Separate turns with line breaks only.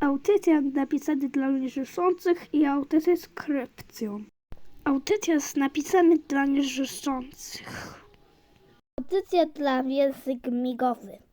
Audycja napisany dla niezrzeszących i audycja z krypcją. Audycja jest napisany dla niezrzeszących.
Audycja dla język migowy.